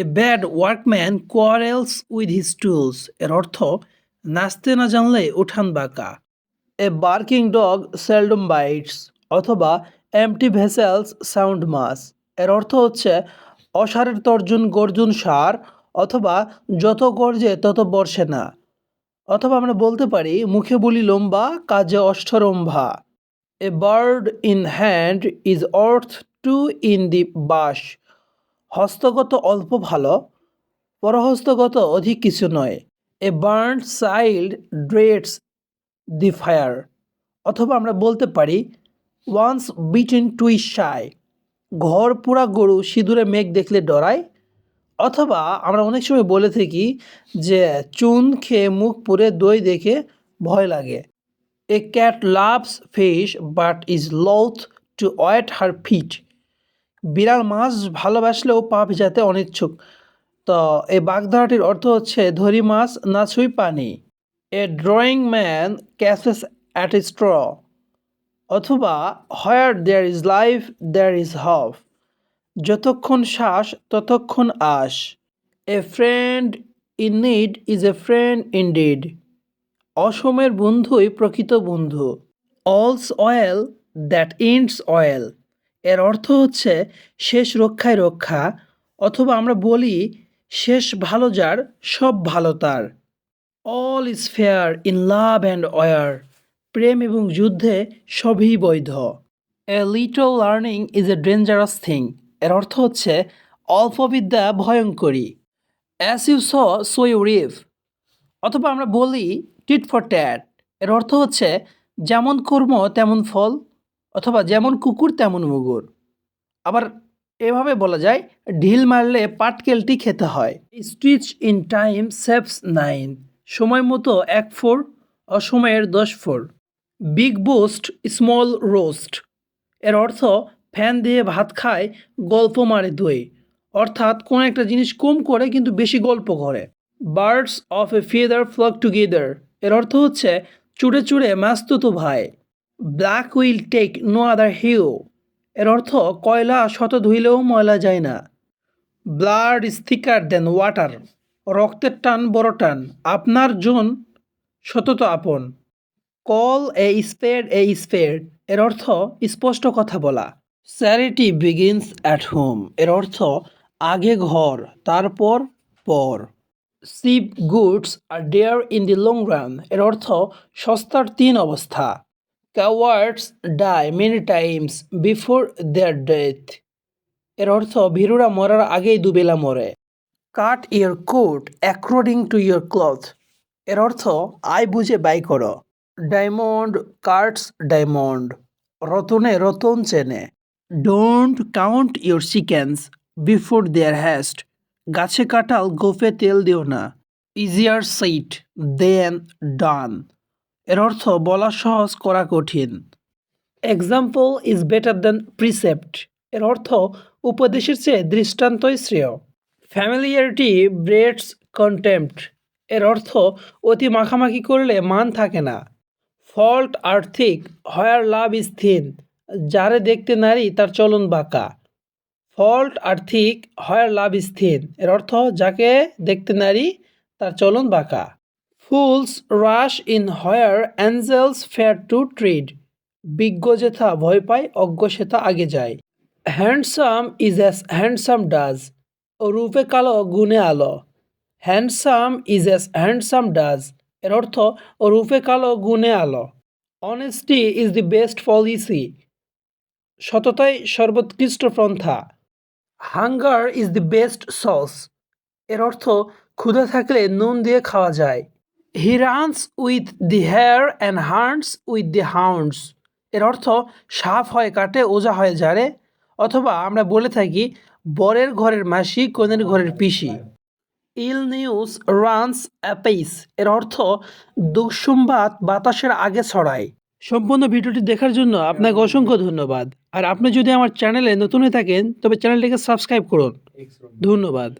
A bad workman quarrels with his tools এর অর্থ, নাচতে না জানলে উঠান বাঁকা। A barking dog seldom bites অথবা এমটি ভেসেলস সাউন্ড মাস এর অর্থ হচ্ছে, অসারের তর্জন গর্জন সার, অথবা যত গর্জে তত বর্ষে না। অথবা আমরা বলতে পারি, মুখে বলি লম্বা, কাজে অষ্টরম্ভা a bird in hand is worth two in the bush হস্তগত অল্প ভালো, পরহস্তগত অধিক কিছু নয়। A burnt child dreads the fire. অথবা আমরা বলতে পারি, ওয়ান্স বিটিন টুই শাই। ঘর পোড়া গরু সিঁদুরে মেঘ দেখলে ডরায়। অথবা আমরা অনেক সময় বলে থাকি যে, চুন খেয়ে মুখ পুড়ে দই দেখে ভয় লাগে। A cat loves fish, but is loath to wet her feet. বিড়াল মাছ ভালোবাসলেও পা ভেজাতে অনিচ্ছুক। তো এই বাগধারাটির অর্থ হচ্ছে, ধরি মাছ না ছুঁই পানি। A drowning man catches at a straw অথবা where there is life there is hope যতক্ষণ শ্বাস, ততক্ষণ আশ। A friend in need is a friend indeed অসমের বন্ধুই প্রকৃত বন্ধু। অলস অয়েল দ্যাট ইন্ডস অয়েল এর অর্থ হচ্ছে শেষ রক্ষায় রক্ষা, অথবা আমরা বলি শেষ ভালো যার, সব ভালো তার। All is fair in love and war প্রেম এবং যুদ্ধে সবই বৈধ। A little learning is a dangerous thing এর অর্থ হচ্ছে অল্পবিদ্যা ভয়ঙ্করী। As you sow so you reap অথবা আমরা বলি টিট ফর ট্যাট এর অর্থ হচ্ছে যেমন কর্ম, তেমন ফল। অথবা যেমন কুকুর, তেমন মুগুর। আবার এভাবে বলা যায়, ঢিল মারলে পাটকেলটি খেতে হয়। Stitch in time saves nine, সময় মতো এক ফোর অসময়ের দশ ফোর বিগ বোস্ট, স্মল রোস্ট, এর অর্থ ফ্যান দিয়ে ভাত খায়, গল্প মারে দই অর্থাৎ কোনো একটা জিনিস কম করে কিন্তু বেশি গল্প করে। Birds of a feather flock together, এর অর্থ হচ্ছে চুড়ে চুড়ে মাস্তুতো ভাই। Black will take no other hue এর অর্থ, কয়লা শত ধুইলেও ময়লা যায় না। ব্লাড থিকার দেন ওয়াটার রক্তের টান বড় টান। আপনার জন সতত আপন। কল এ স্পেড এ স্পেড এর অর্থ, স্পষ্ট কথা বলা। স্যারিটি বিগিনস অ্যাট হোম এর অর্থ, আগে ঘর, তারপর পর। Cheap goods are dear in the long run এর অর্থ, সস্তার তিন অবস্থা। Cowards die many times before their death এর অর্থ, ভীরুরা মরার আগেই দুবেলা মরে। Cut your coat according to your cloth এর অর্থ, আয় বুঝে বাই করো। ডায়মন্ড কার্টস ডায়মন্ড রতনে রতন চেনে। Don't count your chickens before they're hatched গাছে কাটাল গোফে তেল দিও না। ইজিয়ার সাইট দেন ডান এর অর্থ বলা সহজ করা কঠিন। Example is better than precept এর অর্থ উপদেশের চেয়ে দৃষ্টান্তই শ্রেয়। ফ্যামিলিয়ারিটি ব্রেডস কন্টেম্পট এর অর্থ অতি মাখামাখি করলে মান থাকে না। ফল্ট আর্থিক হয়ার লাভ ইজ থিন যারে দেখতে নারী, তার চলন বাঁকা। ফল্ট আর্থিক হয়ার লাভ ইজ থিন এর অর্থ যাকে দেখতে নারী, তার চলন বাঁকা। Fools rush in where angels fear to tread. বিজ্ঞ যেথা ভয় পায় অজ্ঞ সেথা আগে যায়। Handsome is as handsome does, রূপে কালো, গুণে আলো। Handsome is as handsome does, এর অর্থ রূপে কালো, গুণে আলো। Honesty is the best policy, সততাই সর্বোৎকৃষ্ট পন্থা। Hunger is the best sauce, এর অর্থ ক্ষুধা থাকলে নুন দিয়ে খাওয়া যায়। He runs with the hare and হার্নস with the hounds এর অর্থ সাফ হয় কাটে ওজা হয় জারে অথবা আমরা বলে থাকি বরের ঘরের মাসি কনের ঘরের পিসি। ইল নিউজ রানস অ্যাপেইস এর অর্থ দুঃসংবাদ বাতাসের আগে ছড়ায়। সম্পূর্ণ ভিডিওটি দেখার জন্য আপনাকে অসংখ্য ধন্যবাদ। আর আপনি যদি আমার চ্যানেলে নতুন হয়ে থাকেন তবে চ্যানেলটিকে সাবস্ক্রাইব করুন। ধন্যবাদ।